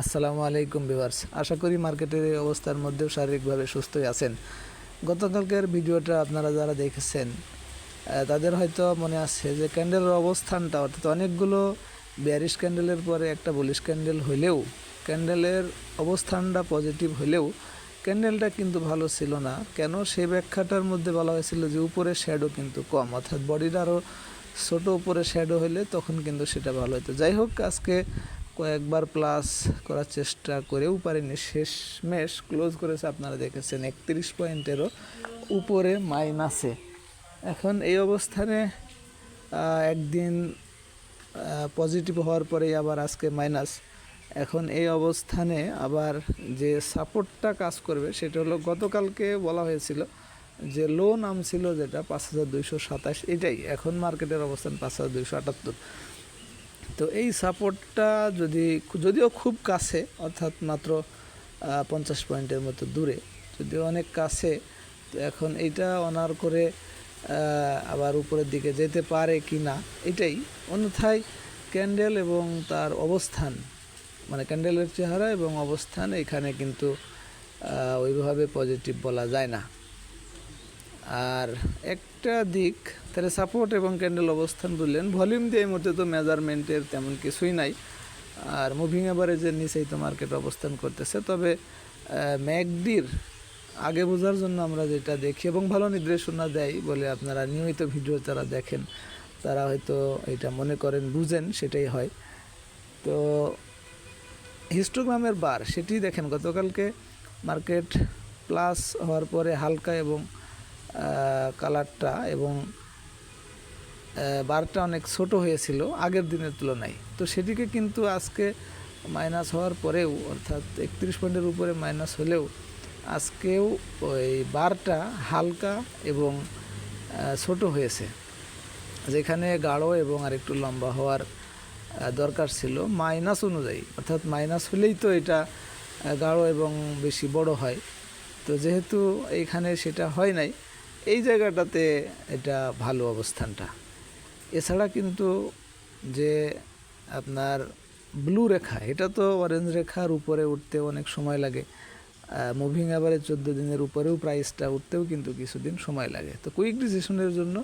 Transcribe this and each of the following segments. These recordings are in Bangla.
আসসালামু আলাইকুম ভিউয়ার্স। আশা করি মার্কেটের এই অবস্থার মধ্যেও শারীরিকভাবে সুস্থই আছেন। গতকালকের ভিডিওটা আপনারা যারা দেখেছেন তাদের হয়তো মনে আছে যে ক্যান্ডেলের অবস্থানটা, অর্থাৎ অনেকগুলো বিয়ারিশ ক্যান্ডেলের পরে একটা বলিশ ক্যান্ডেল হইলেও ক্যান্ডেলের অবস্থানটা পজিটিভ হলেও ক্যান্ডেলটা কিন্তু ভালো ছিল না। কেন? সেই ব্যাখ্যাটার মধ্যে বলা হয়েছিল যে উপরে শ্যাডো কিন্তু কম, অর্থাৎ বডির আরও ছোটো উপরে শ্যাডো হলে তখন কিন্তু সেটা ভালো হতো। যাই হোক, আজকে কয়েকবার প্লাস করার চেষ্টা করেও পারিনি। শেষ ম্যাচ ক্লোজ করেছে আপনারা দেখেছেন, একত্রিশ পয়েন্টেরও উপরে মাইনাসে এখন এই অবস্থানে একদিন পজিটিভ হওয়ার পরেই আবার আজকে মাইনাস এখন এই অবস্থানে আবার যে সাপোর্টটা কাজ করবে, সেটা হলো গতকালকে বলা হয়েছিল যে লো নাম ছিল যেটা পাঁচ হাজার দুইশো সাতাশ, এটাই। এখন মার্কেটের অবস্থান পাঁচ হাজার দুইশো আটাত্তর। তো এই সাপোর্টটা যদি যদিও খুব কাছে, অর্থাৎ মাত্র পঞ্চাশ পয়েন্টের মতো দূরে, যদিও অনেক কাছে, তো এখন এইটা অনার করে আবার উপরের দিকে যেতে পারে কি না, এটাই। অন্যথায় ক্যান্ডেল এবং তার অবস্থান মানে ক্যান্ডেলের চেহারা এবং অবস্থান এখানে কিন্তু ওইভাবে পজিটিভ বলা যায় না। আর একটা দিক, তাহলে সাপোর্ট এবং ক্যান্ডেল অবস্থান বললেন ভলিউম দিয়ে এই মুহূর্তে তো মেজারমেন্টের তেমন কিছুই নাই। আর মুভিং অ্যাভারেজের নিচেই তো মার্কেট অবস্থান করতেছে। তবে ম্যাকডির আগে বোঝার জন্য আমরা যেটা দেখি, এবং ভালো নির্দেশনা দেয় বলে আপনারা নিয়মিত ভিডিও যারা দেখেন, তারা হয়তো এটা মনে করেন, বুঝেন, সেটাই হয়। তো হিস্টোগ্রামের বার সেটি দেখেন, গতকালকে মার্কেট প্লাস হওয়ার পরে হালকা এবং কালারটা এবং বারটা অনেক ছোট হয়েছিল আগের দিনের তুলনায়। তো সেটিকে কিন্তু আজকে মাইনাস হওয়ার পরেও, অর্থাৎ একত্রিশ পয়েন্টের উপরে মাইনাস হলেও, আজকেও ওই বারটা হালকা এবং ছোট হয়েছে। যেখানে গাঢ় এবং আরেকটু লম্বা হওয়ার দরকার ছিল মাইনাস অনুযায়ী। অর্থাৎ মাইনাস হলেই তো এটা গাঢ় এবং বেশি বড় হয়। তো যেহেতু এইখানে সেটা হয় নাই এই জায়গাটাতে এটা ভালো অবস্থানটা। এছাড়া কিন্তু যে আপনার ব্লু রেখা, এটা তো অরেঞ্জ রেখার উপরে উঠতে অনেক সময় লাগে। মুভিং অ্যাভারেজ চোদ্দ দিনের উপরেও প্রাইসটা উঠতেও কিন্তু কিছুদিন সময় লাগে। তো কুইক ডিসিশনের জন্য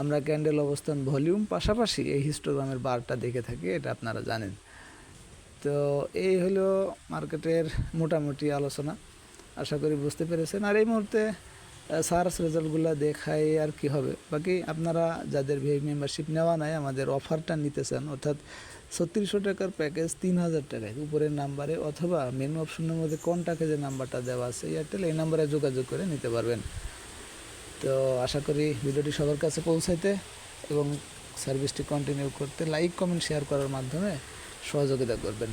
আমরা ক্যান্ডেল অবস্থান ভলিউম পাশাপাশি এই হিস্টোগ্রামের বারটা দেখে থাকি, এটা আপনারা জানেন। তো এই হলো মার্কেটের মোটামুটি আলোচনা। আশা করি বুঝতে পেরেছেন। আর এই মুহূর্তে সার্চ রেজাল্টগুলো দেখাই আর কি হবে। বাকি আপনারা যাদের ভিআই মেম্বারশিপ নেওয়া নাই, আমাদের অফারটা নিতে চান অর্থাৎ ছত্রিশশো টাকার প্যাকেজ তিন হাজার টাকায় উপরের নাম্বারে অথবা মেনু অপশনের মধ্যে কন্টাক্টে যে নাম্বারটা দেওয়া আছে এয়ারটেল এই নাম্বারে যোগাযোগ করে নিতে পারবেন। তো আশা করি ভিডিওটি সবার কাছে পৌঁছাইতে এবং সার্ভিসটি কন্টিনিউ করতে লাইক কমেন্ট শেয়ার করার মাধ্যমে সহযোগিতা করবেন।